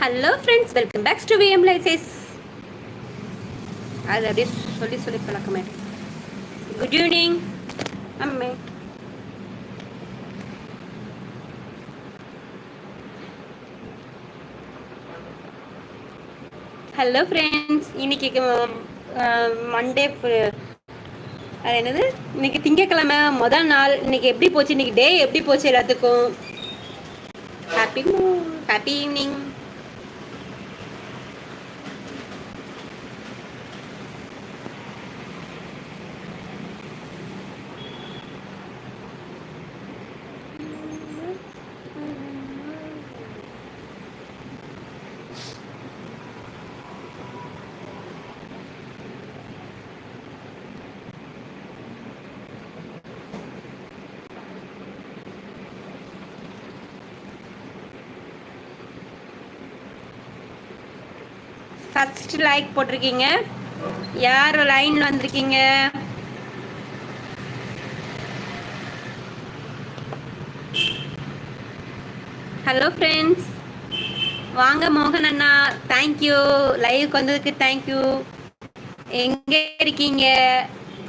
Hello friends welcome back to VM lysis அது அப்படியே சொல்லி சொல்லி பழக்கமே. குட் ஈவினிங் அம்மே. ஹலோ ஃப்ரெண்ட்ஸ் இன்னைக்கு மண்டே அது என்னது? இன்னைக்கு திங்கக்கிழமை முதல் நாள். இன்னைக்கு எப்படி போச்சு? இன்னைக்கு டே எப்படி போச்சு எல்லாத்துக்கும்? Happy happy evening first like போட்டிருக்கீங்க. யார் லைனில் வந்திருக்கீங்க? ஹலோ ஃப்ரெண்ட்ஸ் வாங்க மோகன் அண்ணா. தேங்க்யூ லைவுக்கு வந்ததுக்கு தேங்க்யூ எங்கே இருக்கீங்க?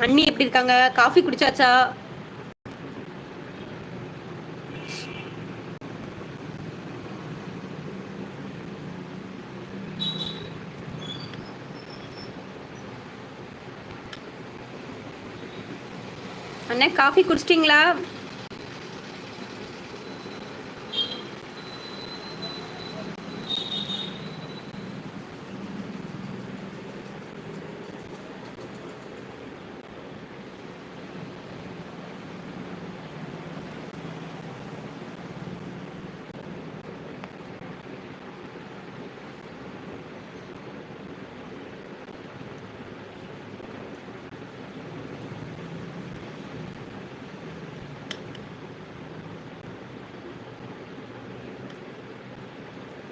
அண்ணி எப்படி இருக்காங்க? காஃபி குடிச்சாச்சா? அண்ணே காஃபி குடிச்சிட்டிங்களா?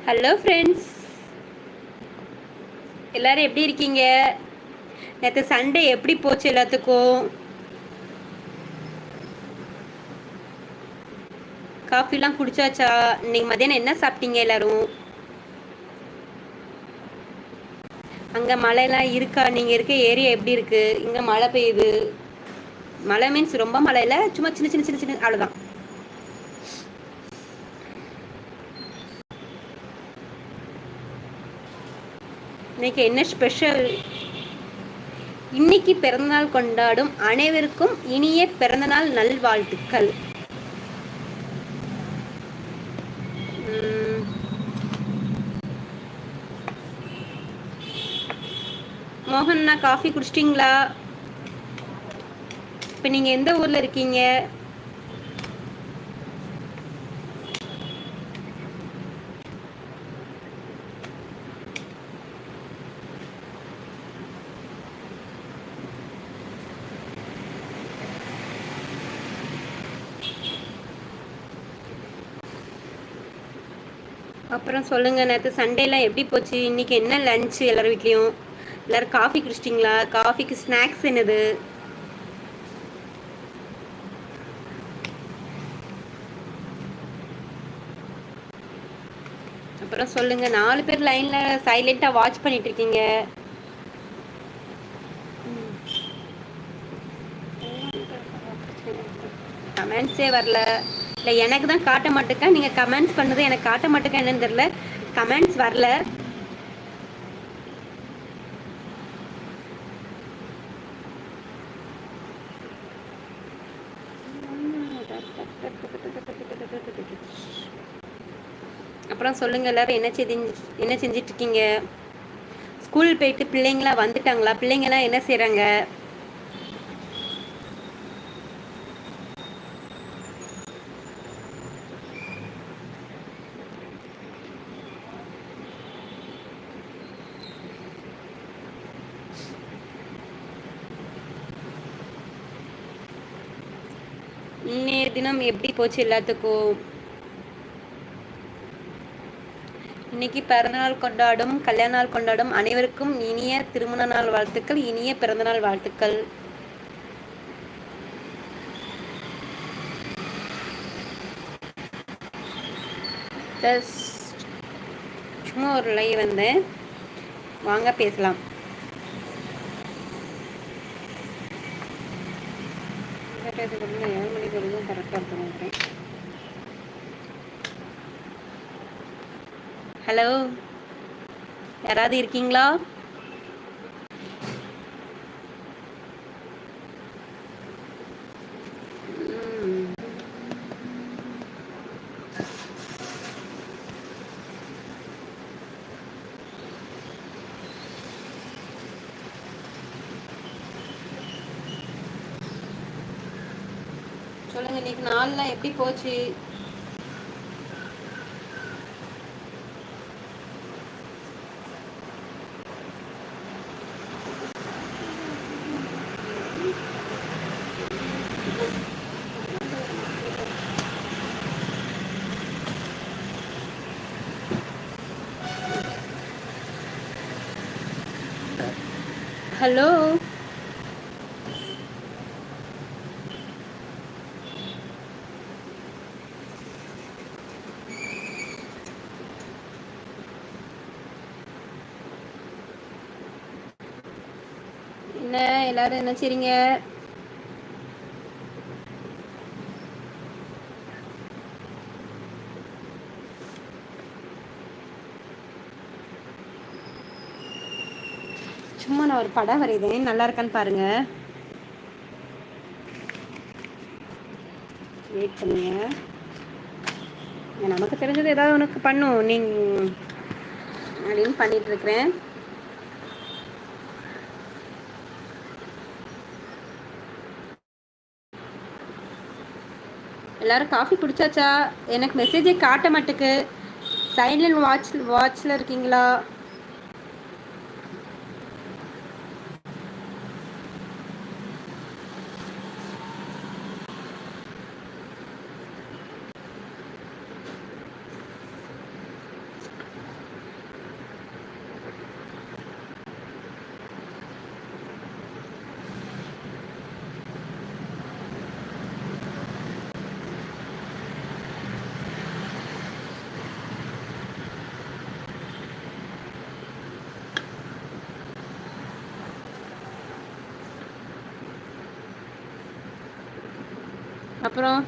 ஹலோ ஃப்ரெண்ட்ஸ் எல்லாரும் எப்படி இருக்கீங்க? நேற்று சண்டே எப்படி போச்சு எல்லாத்துக்கும்? காஃபிலாம் குடிச்சாச்சா? இன்னைக்கு மதியானம் என்ன சாப்பிட்டீங்க எல்லாரும்? அங்கே மழைலாம் இருக்கா? நீங்கள் இருக்க ஏரியா எப்படி இருக்குது இங்கே மழை பெய்யுது. மழை மீன்ஸ் ரொம்ப மழை இல்லை சும்மா சின்ன சின்ன சின்ன சின்ன அவ்வளோதான் இன்னைக்கு என்ன ஸ்பெஷல் இன்னைக்கு பிறந்தநாள் கொண்டாடும் அனைவருக்கும் இனிய பிறந்தநாள் நல்வாழ்த்துக்கள். மோகன்னா காஃபி குடிச்சிட்டிங்களா? இப்போ நீங்கள் எந்த ஊரில் இருக்கீங்க? அப்புறம் சொல்லுங்கள் நேற்று சண்டேலாம் எப்படி போச்சு? இன்றைக்கி என்ன லஞ்சு எல்லோரும் வீட்லேயும்? எல்லோரும் காஃபி குடிச்சிட்டிங்களா? காஃபிக்கு ஸ்நாக்ஸ் என்னது? அப்புறம் சொல்லுங்கள் நாலு பேர் லைனில் சைலண்ட்டாக வாட்ச் பண்ணிட்டு இருக்கீங்க. கமெண்ட்ஸே வரல. இல்லை எனக்கு தான் காட்ட மாட்டேக்கா. நீங்கள் கமெண்ட்ஸ் பண்ணது எனக்கு காட்ட மாட்டேக்கா என்னன்னு தெரில கமெண்ட்ஸ் வரல. அப்புறம் சொல்லுங்கள் எல்லாரும் என்ன செஞ்சு என்ன செஞ்சிட்ருக்கீங்க ஸ்கூல் போயிட்டு பிள்ளைங்களாம் வந்துட்டாங்களா? பிள்ளைங்களாம் என்ன செய்கிறாங்க இன்னைய தினம் எப்படி போச்சு எல்லாத்துக்கும்? இன்னைக்கு பிறந்தநாள் கொண்டாடும் கல்யாண நாள் கொண்டாடும் அனைவருக்கும் இனிய திருமண நாள் வாழ்த்துக்கள் இனிய பிறந்தநாள் வாழ்த்துக்கள். சும்மா ஒரு லை வந்தேன். வாங்க பேசலாம். ஏழு மணிக்கு வரைக்கும் கரெக்டாக இருக்கணும் நினைக்கிறேன். ஹலோ யாராவது இருக்கீங்களா? இன்னைக்கு நாள்லாம் எப்படி போச்சு ஹலோ என்ன எல்லாரும் சும்மா நான் ஒரு படம் வரைதேன் நல்லா இருக்கான்னு பாருங்க. வெயிட் பண்ணுங்க. நமக்கு தெரிஞ்சது ஏதாவது உனக்கு பண்ணும். நீங்க அப்படின்னு பண்ணிட்டு இருக்கிறேன். எல்லாரும் காஃபி குடிச்சாச்சா? எனக்கு மெசேஜே காட்ட மாட்டுக்கு. சைலண்ட் வாட்ச் வாட்ச்சில் இருக்கீங்களா? அப்புறம்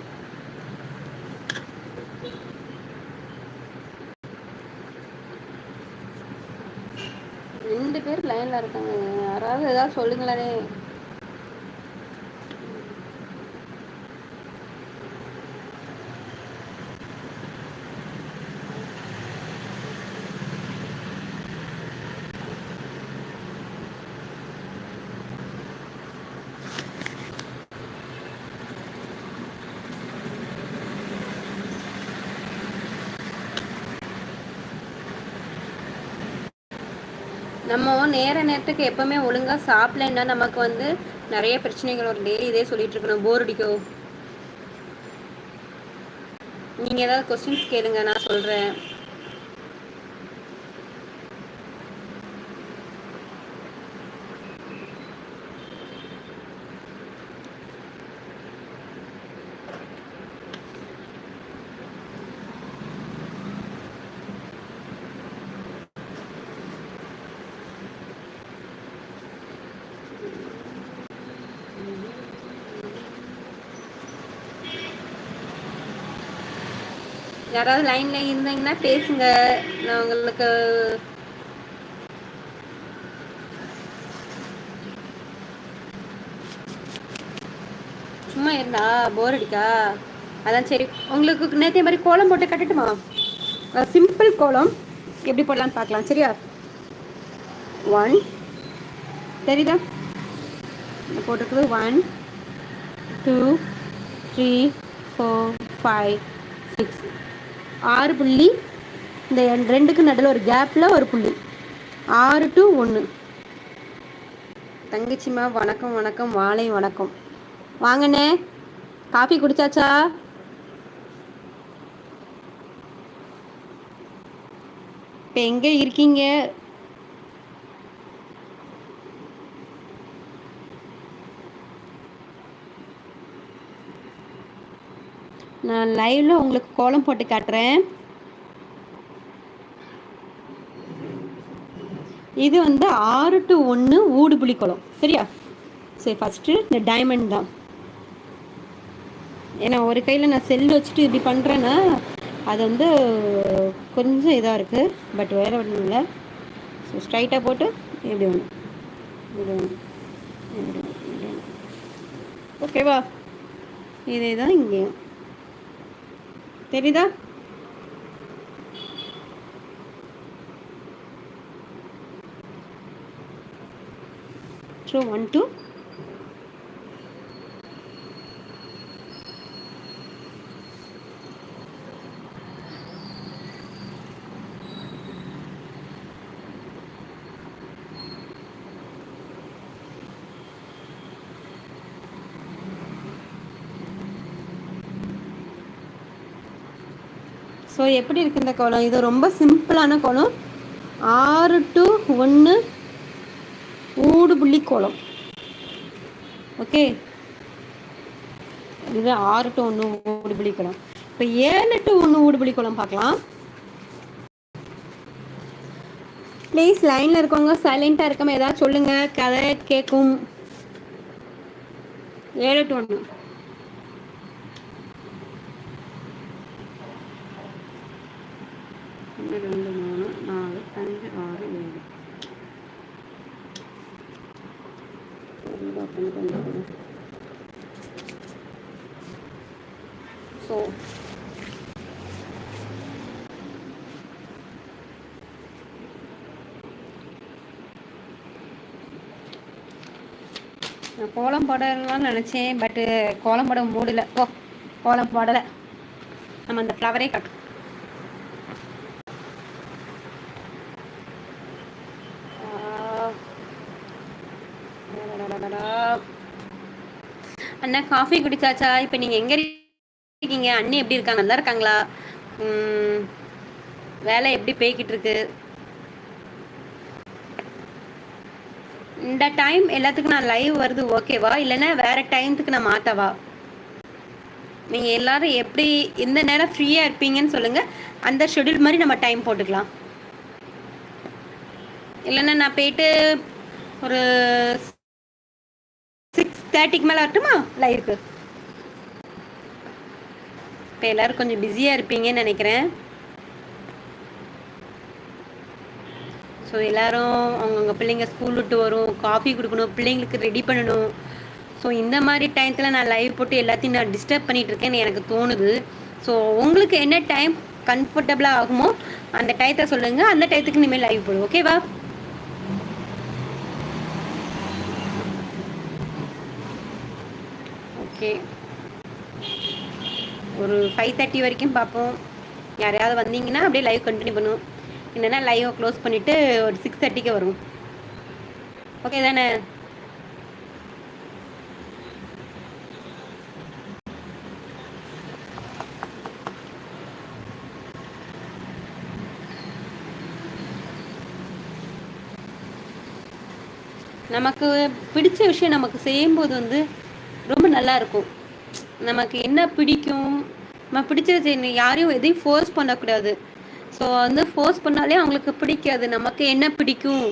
ரெண்டு பேர் லைன்ல இருக்காங்க. யாராவது ஏதாவது சொல்லுங்களே நம்ம நேர நேரத்துக்கு எப்பவுமே ஒழுங்கா சாப்பிடலன்னா நமக்கு வந்து நிறைய பிரச்சனைகள் ஒரு டெய்லி இதே சொல்லிட்டு இருக்கணும். போர் அடிக்கோ. நீங்க ஏதாவது கொஸ்டின்ஸ் கேளுங்க. நான் சொல்றேன். யாராவது லைன்ல இருந்தீங்கன்னா பேசுங்க. நான் உங்களுக்கு சும்மா இருந்தா? போர் அடிக்கா? அதான் சரி. உங்களுக்கு நேற்றைய மாதிரி கோலம் போட்டு கட்டட்டுமா? சிம்பிள் கோலம். எப்படி போடலான்னு பார்க்கலாம். சரியா? ஒன் தெரியுதா? போட்டுருக்குது one two three four five six ஆறு புள்ளி. இந்த ரெண்டுக்கு நடுவில் ஒரு கேப்பில் ஒரு புள்ளி. ஆறு டு ஒன்று தங்கச்சிம்மா வணக்கம் வணக்கம் வாழை வணக்கம். வாங்கண்ணே காஃபி குடிச்சாச்சா? இப்போ எங்கே இருக்கீங்க? நான் லைவ்ல உங்களுக்கு கோலம் போட்டு காட்டுறேன். இது வந்து ஆறு டு ஒன்று ஊடு புளிக்குளம் சரியா? சரி ஃபஸ்ட்டு இந்த டைமண்ட் தான். ஏன்னா ஒரு கையில் நான் செல் வச்சுட்டு இப்படி பண்ணுறேன்னா அது வந்து கொஞ்சம் இதாக இருக்குது பட் வேறு ஒன்றும் இல்லை. ஸோ ஸ்ட்ரைட்டாக போட்டு இப்படி ஒன்று இப்படி ஒன்று இப்படி ஒன்று ஓகேவா இதே தான் இங்கேயும். தெரியுதா? ஸோ ஒன் டூ ஸோ எப்படி இருக்குது இந்த கோலம்? இது ரொம்ப சிம்பிளான கோலம். ஆறு டு ஒன்று ஊடு புள்ளி கோலம். ஓகே இது ஆறு டு ஒன்று ஊடு புள்ளி கோலம். இப்போ ஏழு டு ஒன்று ஊடு புள்ளி கோலம் பார்க்கலாம். ப்ளீஸ் லைனில் இருக்கவங்க சைலண்ட்டாக இருக்காமல் ஏதாவது சொல்லுங்கள் கதை கேட்கும். ஏழு டு ஒன்று ஒன்று ரெண்டு மூணு நாலு அஞ்சு ஆறு ஏழு ஸோ நான் கோலம் போடலாம்னு நினச்சேன் பட்டு கோலம் போட மூடலை ஓ கோலம் போடலை. நம்ம அந்த ஃப்ளவரே கட்டணும் அண்ணா காஃபி குடிச்சாச்சா? இப்போ நீங்கள் எங்கே இருக்கீங்க? அண்ணி எப்படி இருக்காங்க? நல்லா இருக்காங்களா? வேலை எப்படி போய்கிட்டு இருக்கு? இந்த டைம் எல்லாத்துக்கும் நான் லைவ் வருது ஓகேவா இல்லைன்னா வேற டைம்த்துக்கு நான் மாற்றவா நீங்கள் எல்லாரும் எப்படி இந்த நேரம் ஃப்ரீயாக இருப்பீங்கன்னு சொல்லுங்கள் அந்த ஷெடியூல் மாதிரி நம்ம டைம் போட்டுக்கலாம். இல்லைன்னா நான் போயிட்டு ஒரு தேர்ட்டிக்கு மேலே வரட்டுமா? லைவுக்கு இப்போ எல்லோரும் கொஞ்சம் பிஸியாக இருப்பீங்கன்னு நினைக்கிறேன். ஸோ எல்லோரும் அவங்கவுங்க பிள்ளைங்க ஸ்கூல் விட்டு வரும் காஃபி கொடுக்கணும் பிள்ளைங்களுக்கு ரெடி பண்ணணும். ஸோ இந்த மாதிரி டைத்தில் நான் லைவ் போட்டு எல்லாத்தையும் நான் டிஸ்டர்ப் பண்ணிகிட்ருக்கேன்னு எனக்கு தோணுது. ஸோ உங்களுக்கு என்ன டைம் கம்ஃபர்டபுளாக ஆகுமோ அந்த டயத்தை சொல்லுங்கள் அந்த டயத்துக்கு இனிமேல் லைவ் போடுவோம் ஓகேவா ஓகே. ஒரு ஃபைவ் தேர்ட்டி வரைக்கும் பார்ப்போம். யாரையாவது வந்தீங்கன்னா அப்படியே லைவ் கண்டினியூ பண்ணுவோம். இல்லைன்னா லைவை க்ளோஸ் பண்ணிவிட்டு ஒரு சிக்ஸ் தேர்ட்டிக்கு வரும் ஓகே தானே? நமக்கு பிடிச்ச விஷயம் நமக்கு செய்யும்போது வந்து ரொம்ப நல்லா இருக்கும் நமக்கு என்ன பிடிக்கும்? நம்ம பிடிச்சது செய்யணும். யாரையும் எதையும் ஃபோர்ஸ் பண்ணக்கூடாது. ஸோ வந்து ஃபோர்ஸ் பண்ணாலே அவங்களுக்கு பிடிக்காது. நமக்கு என்ன பிடிக்கும்?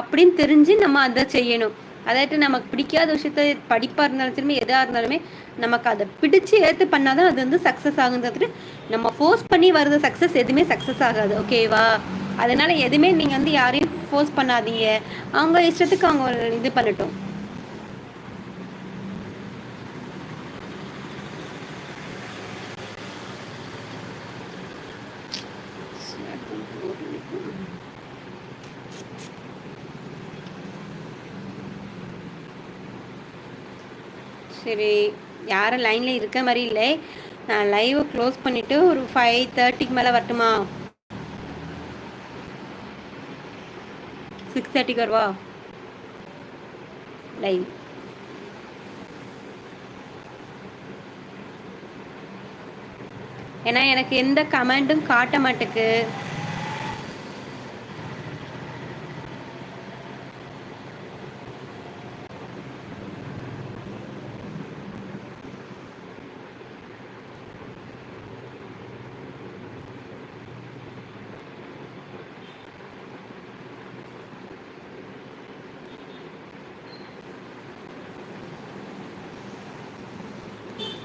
அப்படின்னு தெரிஞ்சு நம்ம அதை செய்யணும். அதாட்டு நமக்கு பிடிக்காத விஷயத்த படிப்பாக இருந்தாலும் திரும்பி எதாக இருந்தாலுமே நமக்கு அதை பிடிச்சி ஏற்று பண்ணால் தான் அது வந்து சக்ஸஸ் ஆகுன்றது நம்ம ஃபோர்ஸ் பண்ணி வர்றது சக்ஸஸ் எதுவுமே சக்ஸஸ் ஆகாது. ஓகேவா அதனால் எதுவுமே நீங்கள் வந்து யாரையும் ஃபோர்ஸ் பண்ணாதீங்க. அவங்க இஷ்டத்துக்கு அவங்க இது பண்ணட்டும். சரி யாரும் லைனில் இருக்க மாதிரி இல்லை. நான் லைவை க்ளோஸ் பண்ணிவிட்டு ஒரு ஃபைவ் தேர்ட்டிக்கு மேலே வரட்டுமா? சிக்ஸ் தேர்ட்டிக்கு வருவா? லைவ் ஏன்னா எனக்கு எந்த கமெண்ட்டும் காட்ட மாட்டேக்கு.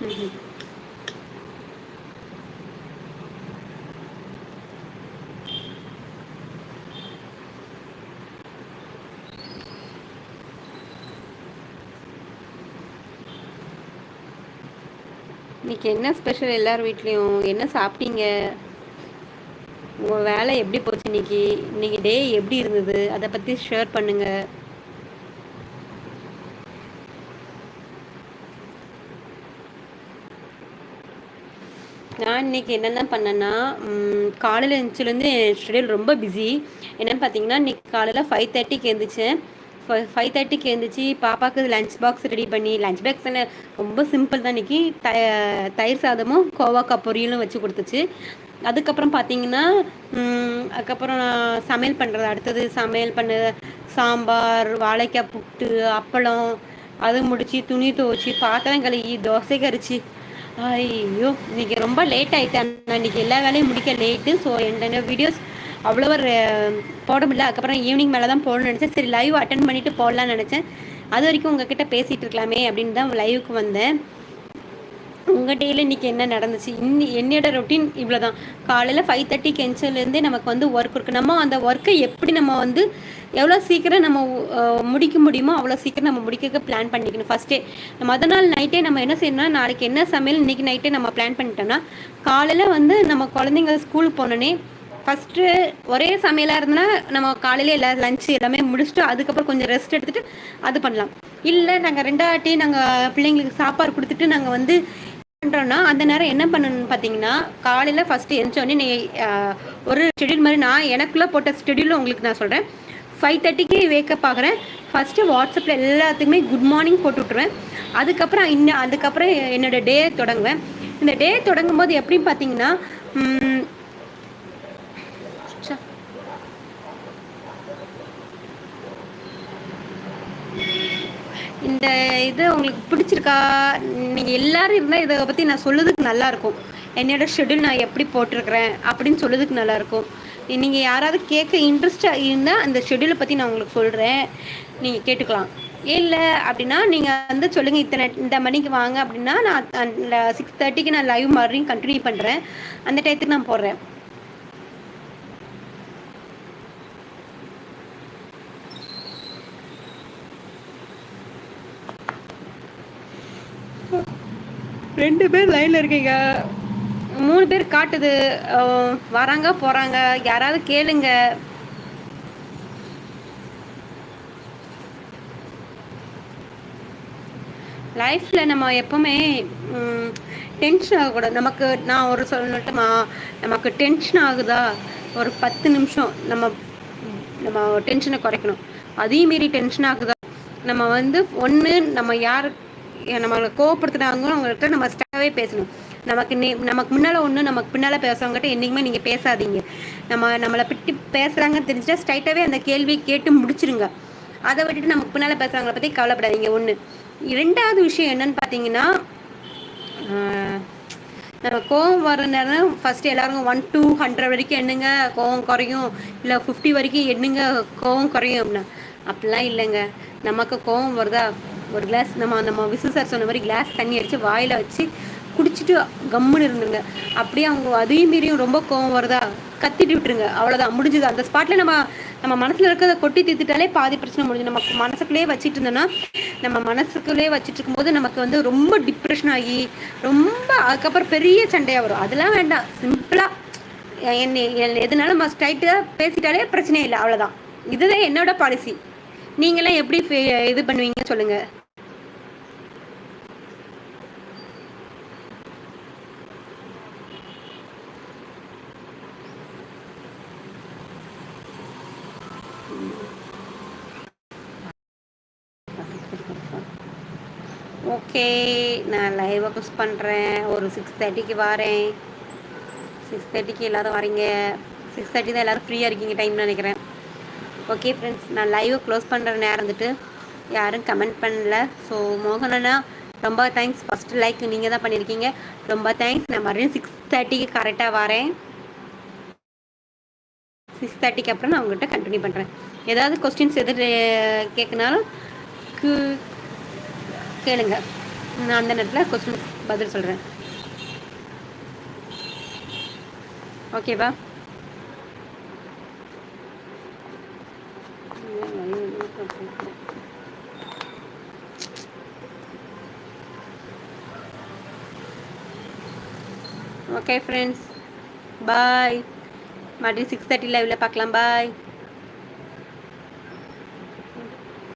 இன்னைக்கு என்ன ஸ்பெஷல் எல்லார் வீட்லேயும்? என்ன சாப்பிட்டீங்க? உங்கள் வேலை எப்படி போச்சு இன்னைக்கு? இன்னைக்கு டே எப்படி இருந்தது? அதை பற்றி ஷேர் பண்ணுங்கள் நான் இன்றைக்கி என்னென்ன பண்ணேன்னா காலையில் எழுந்துலேருந்து என் ஷெடியூல் ரொம்ப பிஸி என்னென்னு பார்த்தீங்கன்னா இன்றைக்கி காலையில் ஃபைவ் தேர்ட்டிக்கு எழுந்திரிச்சேன் ஃபைவ் தேர்ட்டிக்கு எழுந்திரிச்சு பாப்பாவுக்கு லஞ்ச் பாக்ஸ் ரெடி பண்ணி லஞ்ச் பாக்ஸ் என்ன ரொம்ப சிம்பிள் தான் இன்றைக்கி த தயிர் சாதமும் கோவாக்காய் பொரியலும் வச்சு கொடுத்துச்சு. அதுக்கப்புறம் பார்த்தீங்கன்னா அதுக்கப்புறம் சமையல் பண்ணுறது அடுத்தது சமையல் பண்ண சாம்பார் வாழைக்காய் புட்டு அப்பளம் அது முடித்து துணி துவச்சி பாத்திரம் கழுகி தோசை கறிச்சு ஐயோ இன்னைக்கு ரொம்ப லேட் ஆகிட்டேன் நான் இன்னைக்கு எல்லா வேலையும் முடிக்க லேட்டு ஸோ என்னென்ன வீடியோஸ் அவ்வளோ ஒரு போட முடியல. அதுக்கப்புறம் ஈவினிங் மேலே தான் போடணும்னு நினச்சேன். சரி லைவ் அட்டன் பண்ணிவிட்டு போடலான்னு நினச்சேன். அது வரைக்கும் உங்ககிட்ட பேசிகிட்டு இருக்கலாமே அப்படின்னு தான் லைவுக்கு வந்தேன். உங்கள் டேயில் இன்றைக்கி என்ன நடந்துச்சு? இன்னி என்னோட ரொட்டீன் இவ்வளோ தான் காலையில் ஃபைவ் தேர்ட்டி எஞ்சலேருந்தே நமக்கு வந்து ஒர்க் இருக்குது நம்ம அந்த ஒர்க்கை எப்படி நம்ம வந்து எவ்வளோ சீக்கிரம் நம்ம முடிக்க முடியுமோ அவ்வளோ சீக்கிரம் நம்ம முடிக்க பிளான் பண்ணிக்கணும். ஃபஸ்ட்டே மொதல் நாள் நைட்டே நம்ம என்ன செய்யணும்னா நாளைக்கு என்ன சமையல் இன்றைக்கி நைட்டே நம்ம பிளான் பண்ணிட்டோம்னா காலையில் வந்து நம்ம குழந்தைங்க ஸ்கூலுக்கு போனோன்னே ஃபஸ்ட்டு ஒரே சமையலாக இருந்தனா நம்ம காலையில் எல்லா லஞ்சு எல்லாமே முடிச்சுட்டு அதுக்கப்புறம் கொஞ்சம் ரெஸ்ட் எடுத்துகிட்டு அது பண்ணலாம். இல்லை நாங்கள் ரெண்டாட்டி நாங்கள் பிள்ளைங்களுக்கு சாப்பாடு கொடுத்துட்டு நாங்கள் வந்து பண்ணுறோன்னா அந்த நேரம் என்ன பண்ணணும்னு பார்த்தீங்கன்னா காலையில் ஃபஸ்ட்டு எழுந்தோடனே நீ ஒரு ஷெடியூல் மாதிரி நான் எனக்குள்ளே போட்ட ஷெடியூல் உங்களுக்கு நான் சொல்கிறேன் ஃபைவ் தேர்ட்டிக்கு வேக்கப் ஆகிறேன். ஃபஸ்ட்டு வாட்ஸ்அப்பில் எல்லாத்துக்குமே குட் மார்னிங் போட்டு விட்ருவேன் அதுக்கப்புறம் இன்னும் அதுக்கப்புறம் என்னோடய டே தொடங்குவேன். இந்த டே தொடங்கும் போது எப்படின்னு பார்த்தீங்கன்னா இந்த இது உங்களுக்கு பிடிச்சிருக்கா? நீங்கள் எல்லோரும் இருந்தால் இதை பற்றி நான் சொல்லுறதுக்கு நல்லாயிருக்கும் என்னோடய ஷெடியூல் நான் எப்படி போட்டிருக்கிறேன் அப்படின்னு சொல்லுறதுக்கு நல்லாயிருக்கும் நீங்கள் யாராவது கேட்க இன்ட்ரெஸ்டாக இருந்தால் அந்த ஷெடியூலை பற்றி நான் உங்களுக்கு சொல்கிறேன் நீங்கள் கேட்டுக்கலாம். இல்லை அப்படின்னா நீங்கள் வந்து சொல்லுங்கள் இத்தனை இந்த மணிக்கு வாங்க அப்படின்னா நான் அந்த சிக்ஸ் தேர்ட்டிக்கு நான் லைவ் மறுபடியும் கண்டினியூ பண்ணுறேன் அந்த டயத்துக்கு நான் போடுறேன் ரெண்டு பேர் லைனில் இருக்கீங்க. மூணு பேர் காட்டுது. வராங்க போகிறாங்க யாராவது கேளுங்க. லைஃப்பில் நம்ம எப்போவுமே டென்ஷன் ஆகக்கூடாது. நமக்கு நான் ஒரு சொல்லட்டுமா நமக்கு டென்ஷன் ஆகுதா? ஒரு பத்து நிமிஷம் நம்ம நம்ம டென்ஷனை குறைக்கணும். அதையும் மீறி டென்ஷன் ஆகுதா? நம்ம வந்து ஒன்று நம்ம யார் நம்மளை கோவப்படுத்துனாங்களோ அவங்கள்ட்ட நம்ம ஸ்டாவே பேசணும். நமக்கு நே நமக்கு முன்னால் ஒன்று நமக்கு பின்னால் பேசுறவங்ககிட்ட என்றைக்குமே நீங்கள் பேசாதீங்க. நம்ம நம்மளை பிட்டு பேசுகிறாங்கன்னு தெரிஞ்சுட்டா ஸ்ட்ரைட்டாகவே அந்த கேள்வியை கேட்டு முடிச்சிருங்க. அதை விட்டுட்டு நமக்கு பின்னால் பேசுகிறவங்கள பற்றி கவலைப்படாதீங்க. ஒன்று ரெண்டாவது விஷயம் என்னன்னு பார்த்தீங்கன்னா நம்ம கோவம் வர நேரம் ஃபஸ்ட்டு எல்லாருக்கும் ஒன் டூ ஹண்ட்ரட் வரைக்கும் எண்ணுங்க. கோவம் குறையும். இல்லை ஃபிஃப்டி வரைக்கும் எண்ணுங்க. கோவம் குறையும் அப்படின்னா. அப்படிலாம் இல்லைங்க. நமக்கு கோவம் வருதா? ஒரு கிளாஸ் நம்ம நம்ம விசு சார் சொன்ன மாதிரி கிளாஸ் தண்ணி அடித்து வாயில் வச்சு குடிச்சிட்டு கம்முன்னு இருந்துருங்க. அப்படியே அவங்க அதையும் மீறியும் ரொம்ப கோவம் வருதா? கத்திட்டு விட்டுருங்க. அவ்வளோதான் முடிஞ்சுது. அந்த ஸ்பாட்டில் நம்ம நம்ம மனசில் இருக்கிறத கொட்டி தீர்த்துட்டாலே பாதி பிரச்சனை முடிஞ்சு நம்ம மனசுக்குள்ளேயே வச்சுட்டு இருந்தோன்னா நம்ம மனசுக்குள்ளேயே வச்சுட்டு இருக்கும்போது நமக்கு வந்து ரொம்ப டிப்ரெஷன் ஆகி ரொம்ப அதுக்கப்புறம் பெரிய சண்டையாக வரும். அதெல்லாம் வேண்டாம். சிம்பிளாக என்ன எதுனாலும் நம்ம ஸ்ட்ரைட்டாக பேசிட்டாலே பிரச்சனை இல்லை. அவ்வளோதான் இதுதான் என்னோட பாலிசி நீங்களாம் எப்படி இது பண்ணுவீங்க சொல்லுங்கள் ஓகே நான் லைவை புஷ் பண்ணுறேன் ஒரு சிக்ஸ் தேர்ட்டிக்கு வரேன். சிக்ஸ் தேர்ட்டிக்கு எல்லோரும் வரீங்க. சிக்ஸ் தேர்ட்டி தான் எல்லோரும் ஃப்ரீயாக இருக்கீங்க டைம்னு நினைக்கிறேன். ஓகே ஃப்ரெண்ட்ஸ் நான் லைவை க்ளோஸ் பண்ணுற நேரம் வந்துட்டு யாரும் கமெண்ட் பண்ணல. ஸோ மோகனண்ணா ரொம்ப தேங்க்ஸ் ஃபஸ்ட்டு லைக் நீங்கள் தான் பண்ணியிருக்கீங்க ரொம்ப தேங்க்ஸ் நான் மறுபடியும் சிக்ஸ் தேர்ட்டிக்கு கரெக்டாக வரேன். சிக்ஸ் தேர்ட்டிக்கு அப்புறம் நான் உங்கள்கிட்ட கண்டினியூ பண்ணுறேன் ஏதாவது கொஸ்டின்ஸ் எது கேட்குனாலும் கேளுங்கள் நான் அந்த நேரத்தில் கொஸ்டின் பதில் சொல்கிறேன் ஓகேவா ஓகே ஃப்ரெண்ட்ஸ் பாய் மறுபடியும் சிக்ஸ் தேர்ட்டி லைவில் பார்க்கலாம். பாய்